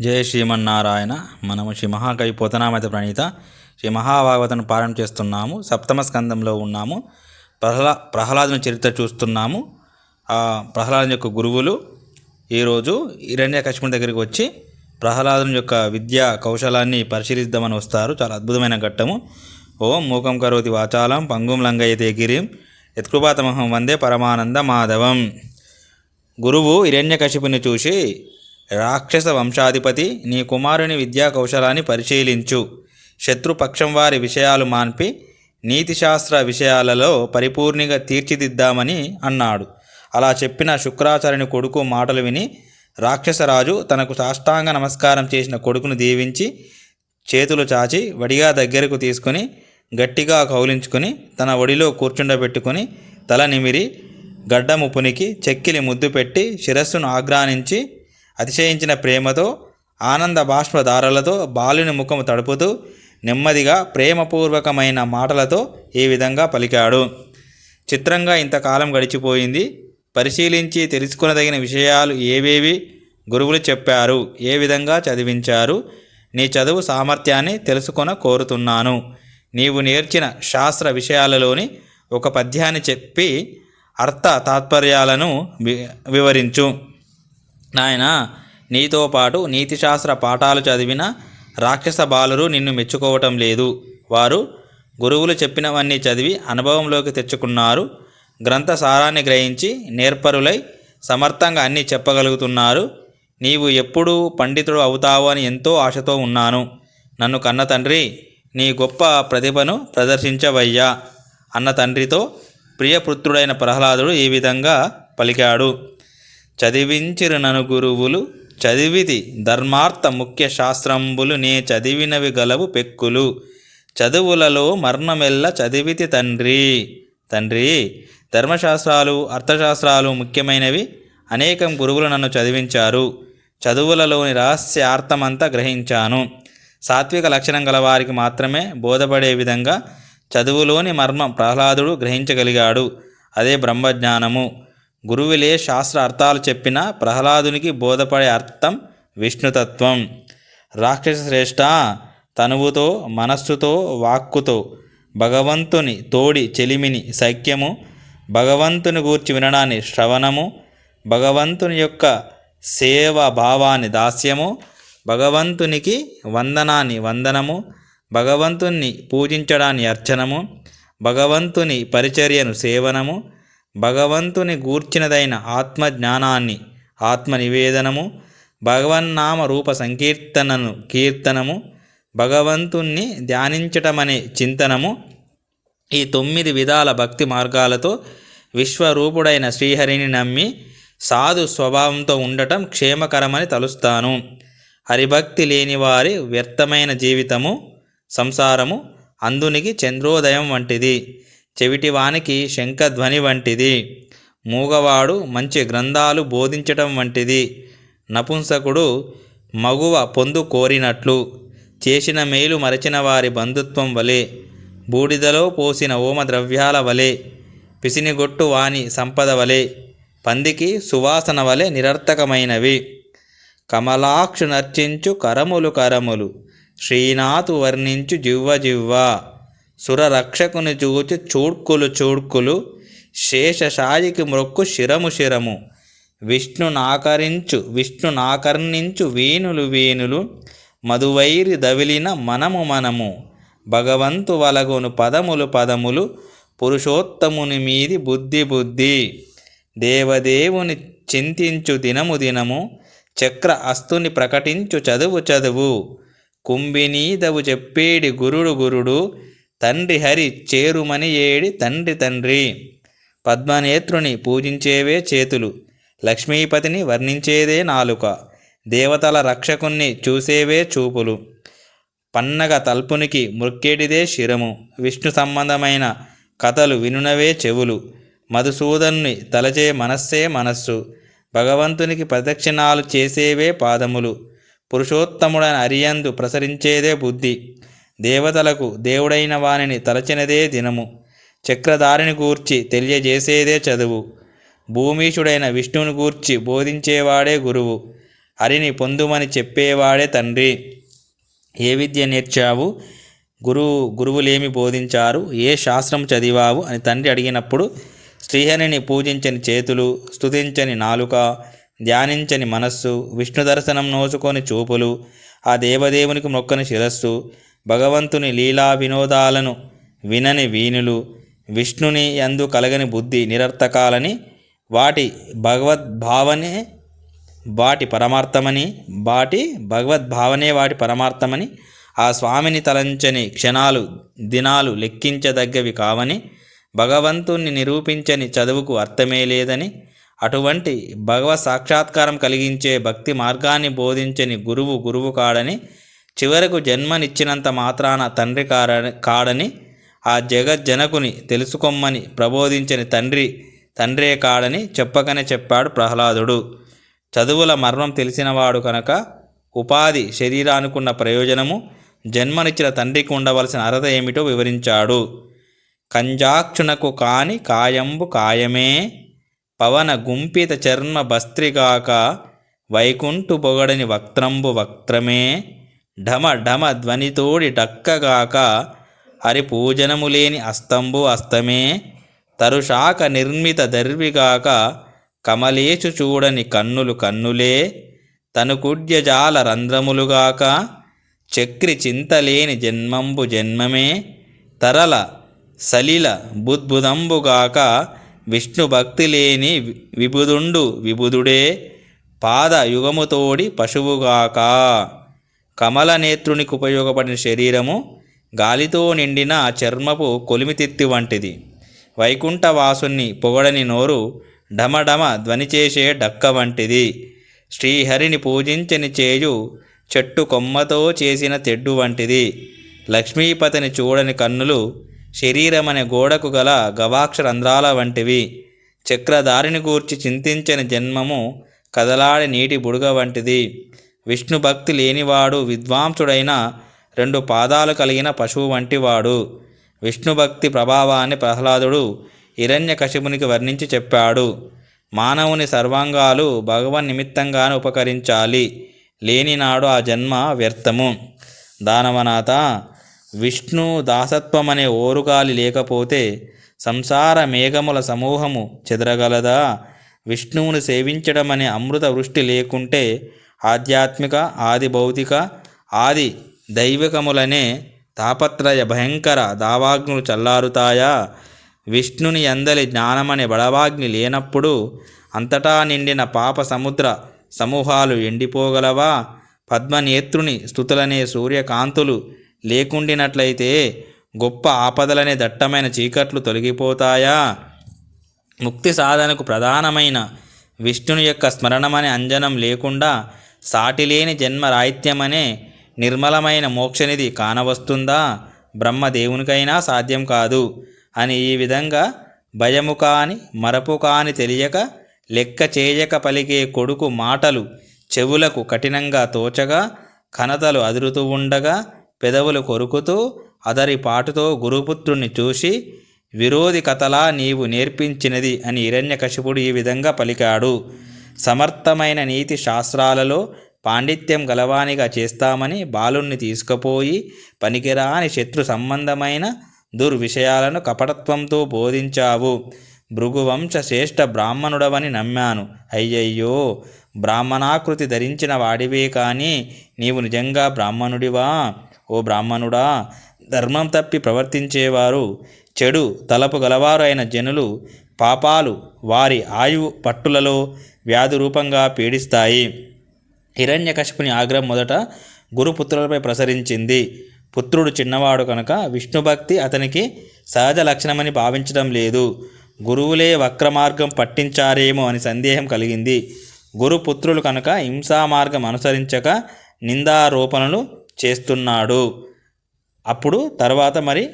జయ శ్రీమన్నారాయణ. మనము శ్రీ మహాకవి పోతనామత ప్రణీత. శ్రీ మహాభాగవతను పాలన చేస్తున్నాము. సప్తమ స్కందంలో ఉన్నాము. ప్రహ్లా ప్రహ్లాదుని చరిత్ర చూస్తున్నాము. ఆ ప్రహ్లాదుని యొక్క గురువులు ఈరోజు హిరణ్య కశ్మీర్ దగ్గరికి వచ్చి ప్రహ్లాదుని యొక్క విద్యా కౌశలాన్ని పరిశీలిద్దామని వస్తారు. చాలా అద్భుతమైన ఘట్టము. ఓం మూకం కరోతి వాచాలం పంగుం లంగయ్యతే గిరిం యత్కృపాతమహం వందే పరమానంద మాధవం. గురువు హిరణ్యకశిపుని చూసి రాక్షస వంశాధిపతి నీ కుమారుని విద్యా కౌశలాన్ని పరిశీలించు. శత్రుపక్షం వారి విషయాలు మాన్పి నీతిశాస్త్ర విషయాలలో పరిపూర్ణిగా తీర్చిదిద్దామని అన్నాడు. అలా చెప్పిన శుక్రాచార్యుని కొడుకు మాటలు విని రాక్షసరాజు తనకు సాష్టాంగ నమస్కారం చేసిన కొడుకును దీవించి చేతులు చాచి వడిగా దగ్గరకు తీసుకుని గట్టిగా కౌలించుకుని తన ఒడిలో కూర్చుండబెట్టుకుని తల నిమిరి గడ్డముపునికి చెక్కిలి ముద్దు పెట్టి శిరస్సును ఆగ్రానించి అతిశయించిన ప్రేమతో ఆనంద బాష్పధారలతో బాలుని ముఖము తడుపుతూ నెమ్మదిగా ప్రేమపూర్వకమైన మాటలతో ఈ విధంగా పలికాడు. చిత్రంగా ఇంతకాలం గడిచిపోయింది. పరిశీలించి తెలుసుకునదగిన విషయాలు ఏవేవి? గురువులు చెప్పారు. ఏ విధంగా చదివించారు? నీ చదువు సామర్థ్యాన్ని తెలుసుకొన కోరుతున్నాను. నీవు నేర్చిన శాస్త్ర విషయాలలోని ఒక పద్యాన్ని చెప్పి అర్థ తాత్పర్యాలను వి వివరించు. నాయన నీతో పాటు నీతిశాస్త్ర పాఠాలు చదివిన రాక్షస బాలురు నిన్ను మెచ్చుకోవటం లేదు. వారు గురువులు చెప్పినవన్నీ చదివి అనుభవంలోకి తెచ్చుకున్నారు. గ్రంథ సారాన్ని గ్రహించి నేర్పరులై సమర్థంగా అన్నీ చెప్పగలుగుతున్నారు. నీవు ఎప్పుడు పండితుడు అవుతావు అని ఎంతో ఆశతో ఉన్నాను. నన్ను కన్న తండ్రి నీ గొప్ప ప్రతిభను ప్రదర్శించవయ్యా. అన్న తండ్రితో ప్రియపుత్రుడైన ప్రహ్లాదుడు ఈ విధంగా పలికాడు. చదివించిరు నను గురువులు చదివిది ధర్మార్థ ముఖ్య శాస్త్రంబులు నే చదివినవి గలవు పెక్కులు. చదువులలో మర్ణమెల్ల చదివితి తండ్రి. తండ్రి ధర్మశాస్త్రాలు అర్థశాస్త్రాలు ముఖ్యమైనవి. అనేకం గురువులు నన్ను చదివించారు. చదువులలోని రహస్య అర్థమంతా గ్రహించాను. సాత్విక లక్షణం గలవారికి మాత్రమే బోధపడే విధంగా చదువులోని మర్మం ప్రహ్లాదుడు గ్రహించగలిగాడు. అదే బ్రహ్మజ్ఞానము. గురువులే శాస్త్ర అర్థాలు చెప్పిన ప్రహ్లాదునికి బోధపడే అర్థం విష్ణుతత్వం. రాక్షస శ్రేష్ఠ తనువుతో మనస్సుతో వాక్కుతో భగవంతుని తోడి చెలిమిని సఖ్యము భగవంతుని గూర్చి వినడాన్ని శ్రవణము భగవంతుని యొక్క సేవ భావాన్ని దాస్యము భగవంతునికి వందనాన్ని వందనము భగవంతుని పూజించడాన్ని అర్చనము భగవంతుని పరిచర్యను సేవనము భగవంతుని గూర్చినదైన ఆత్మజ్ఞానాన్ని ఆత్మ నివేదనము భగవన్నామ రూప సంకీర్తనను కీర్తనము భగవంతుణ్ణి ధ్యానించటమనే చింతనము ఈ తొమ్మిది విధాల భక్తి మార్గాలతో విశ్వరూపుడైన శ్రీహరిని నమ్మి సాధు స్వభావంతో ఉండటం క్షేమకరమని తలుస్తాను. హరిభక్తి లేని వారి వ్యర్థమైన జీవితము సంసారము అందునికి చంద్రోదయం వంటిది. చెవిటివానికి శంఖధ్వని వంటిది. మూగవాడు మంచి గ్రంథాలు బోధించటం వంటిది. నపుంసకుడు మగువ పొందు కోరినట్లు. చేసిన మేలు మరచిన వారి బంధుత్వం వలె. బూడిదలో పోసిన ఓమ ద్రవ్యాల వలె. పిసినిగొట్టు వాని సంపద వలె. పందికి సువాసన వలె నిరర్థకమైనవి. కమలాక్షు నర్చించు కరములు కరములు. శ్రీనాథు వర్ణించు జివ్వ జివ్వ. సురరక్షకుని చూచి చూడ్కులు చూడ్కులు శేషశాయికి మ్రొక్కు శిరము శిరము. విష్ణు నాకరించు విష్ణు నాకర్ణించు వీణులు వీణులు మధువైరి దవిలిన మనము మనము. భగవంతు వలగును పదములు పదములు పురుషోత్తముని మీది బుద్ధి బుద్ధి. దేవదేవుని చింతించు దినము దినము చక్ర అస్తుని ప్రకటించు చదువు చదువు. కుంభినీదవు చెప్పేడి గురుడు గురుడు తండ్రి హరి చేరుమని ఏడి తండ్రి తండ్రి. పద్మనేత్రుని పూజించేవే చేతులు. లక్ష్మీపతిని వర్ణించేదే నాలుక. దేవతల రక్షకుణ్ణి చూసేవే చూపులు. పన్నగ తల్పునికి మృక్కేటిదే శిరము. విష్ణు సంబంధమైన కథలు వినునవే చెవులు. మధుసూదన్ని తలచే మనస్సే మనస్సు. భగవంతునికి ప్రదక్షిణాలు చేసేవే పాదములు. పురుషోత్తముడని అరియందు ప్రసరించేదే బుద్ధి. దేవతలకు దేవుడైన వానిని తలచినదే దినము. చక్రధారిని గూర్చి తెలియజేసేదే చదువు. భూమీషుడైన విష్ణువుని గూర్చి బోధించేవాడే గురువు. హరిని పొందుమని చెప్పేవాడే తండ్రి. ఏ విద్య నేర్చావు? గురువు గురువులేమి బోధించారు? ఏ శాస్త్రం చదివావు? అని తండ్రి అడిగినప్పుడు శ్రీహరిని పూజించని చేతులు స్తుతించని నాలుక ధ్యానించని మనస్సు విష్ణు దర్శనం నోచుకొని చూపులు ఆ దేవదేవునికి మొక్కని శిరస్సు భగవంతుని లీలా వినోదాలను వినని వీణులు విష్ణుని యందు కలగని బుద్ధి నిరర్థకాలని వాటి భగవద్భావనే వాటి పరమార్థమని వాటి భగవద్భావనే వాటి పరమార్థమని ఆ స్వామిని తలంచని క్షణాలు దినాలు లెక్కించదగ్గవి కావని భగవంతుణ్ణి నిరూపించని చదువుకు అర్థమే లేదని అటువంటి భగవత్ సాక్షాత్కారం కలిగించే భక్తి మార్గాన్ని బోధించని గురువు గురువు కాడని చివరకు జన్మనిచ్చినంత మాత్రాన తండ్రి కాడని ఆ జగజ్జనకుని తెలుసుకొమ్మని ప్రబోధించని తండ్రి తండ్రే కాడని చెప్పకనే చెప్పాడు ప్రహ్లాదుడు. చదువుల మర్మం తెలిసినవాడు కనుక ఉపాధి శరీరానికున్న ప్రయోజనము జన్మనిచ్చిన తండ్రికి ఉండవలసిన అర్హత ఏమిటో వివరించాడు. కంజాక్షునకు కాని కాయంబు కాయమే పవన గుంపిత చర్మ భస్త్రిగాక వైకుంఠు పొగడని వక్త్రంబు వక్త్రమే ఢమ ఢమ ధ్వనితోడి డక్కగాక హరి పూజనము లేని అస్తంబు అస్తమే తరుశాఖ నిర్మిత దర్విగాక కమలేచు చూడని కన్నులు కన్నులే తనుకుడ్యజాల రంధ్రములుగాక చక్రి చింతలేని జన్మంబు జన్మమే తరల సలిల బుద్భుదంబుగాక విష్ణు భక్తి లేని వి- విబుధుడే పాద యుగముతోడి పశువుగాక. కమల నేత్రునికి ఉపయోగపడిన శరీరము గాలితో నిండిన చర్మపు కొలిమితిత్తి వంటిది. వైకుంఠవాసుని పొగడని నోరు ఢమఢమ ధ్వని చేసే డక్క వంటిది. శ్రీహరిని పూజించని చేయు చెట్టు కొమ్మతో చేసిన తెడ్డు వంటిది. లక్ష్మీపతిని చూడని కన్నులు శరీరం అనే గోడకు గల గవాక్ష రంధ్రాల వంటివి. చక్రధారిని గూర్చి చింతించని జన్మము కదలాడి నీటి బుడగ వంటిది. విష్ణు భక్తి లేనివాడు విద్వాంసుడైన రెండు పాదాలు కలిగిన పశువు వంటివాడు. విష్ణుభక్తి ప్రభావాన్ని ప్రహ్లాదుడు హిరణ్యకశిపునికి వర్ణించి చెప్పాడు. మానవుని సర్వాంగాలు భగవన్ నిమిత్తంగానే ఉపకరించాలి. లేనినాడు ఆ జన్మ వ్యర్థము. దానవనాథ విష్ణు దాసత్వమనే ఓరుగాలి లేకపోతే సంసార మేఘముల సమూహము చెదరగలదా? విష్ణువును సేవించడమనే అమృత వృష్టి లేకుంటే ఆధ్యాత్మిక ఆది భౌతిక ఆది దైవికములనే తాపత్రయ భయంకర దావాగ్నులు చల్లారుతాయా? విష్ణుని అందలి జ్ఞానమనే బడవాగ్ని లేనప్పుడు అంతటా నిండిన పాప సముద్ర సమూహాలు ఎండిపోగలవా? పద్మనేత్రుని స్థుతులనే సూర్యకాంతులు లేకుండినట్లయితే గొప్ప ఆపదలనే దట్టమైన చీకట్లు తొలగిపోతాయా? ముక్తి సాధనకు ప్రధానమైన విష్ణుని యొక్క స్మరణమనే అంజనం లేకుండా సాటిలేని జన్మ రాహిత్యమనే నిర్మలమైన మోక్షనిధి కానవస్తుందా? బ్రహ్మదేవునికైనా సాధ్యం కాదు. అని ఈ విధంగా భయము కాని మరపు కాని తెలియక లెక్క చేయక పలికే కొడుకు మాటలు చెవులకు కఠినంగా తోచగా కనతలు అదురుతూ ఉండగా పెదవులు కొరుకుతూ అదరి పాటుతో గురుపుత్రుణ్ణి చూసి విరోధి కథలా నీవు నేర్పించినది అని హిరణ్యకశిపుడు ఈ విధంగా పలికాడు. సమర్థమైన నీతి శాస్త్రాలలో పాండిత్యం గలవానిగా చేస్తామని బాలుణ్ణి తీసుకుపోయి పనికిరాని శత్రు సంబంధమైన దుర్విషయాలను కపటత్వంతో బోధించావు. భృగువంశ శ్రేష్ఠ బ్రాహ్మణుడవని నమ్మాను. అయ్యయ్యో! బ్రాహ్మణాకృతి ధరించిన వాడివే కానీ నీవు నిజంగా బ్రాహ్మణుడివా? ఓ బ్రాహ్మణుడా ధర్మం తప్పి ప్రవర్తించేవారు చెడు తలపు గలవారు అయిన జనులు పాపాలు వారి ఆయువు పట్టులలో వ్యాధి రూపంగా పీడిస్తాయి. హిరణ్యకశిపుని ఆగ్రహం మొదట గురుపుత్రులపై ప్రసరించింది. పుత్రుడు చిన్నవాడు కనుక విష్ణుభక్తి అతనికి సహజ లక్షణమని భావించడం లేదు. గురువులే వక్ర మార్గం పట్టించారేమో అని సందేహం కలిగింది. గురుపుత్రులు కనుక హింసా మార్గం అనుసరించక నిందారోపణలు చేస్తున్నాడు. అప్పుడు తర్వాత మరి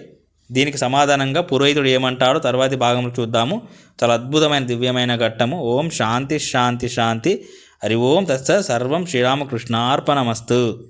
దీనికి సమాధానంగా పురోహితుడు ఏమంటాడో తర్వాతి భాగంలో చూద్దాము. చాలా అద్భుతమైన దివ్యమైన ఘట్టము. ఓం శాంతి శాంతి శాంతి. హరి ఓం తత్స సర్వం శ్రీరామకృష్ణార్పణమస్తు.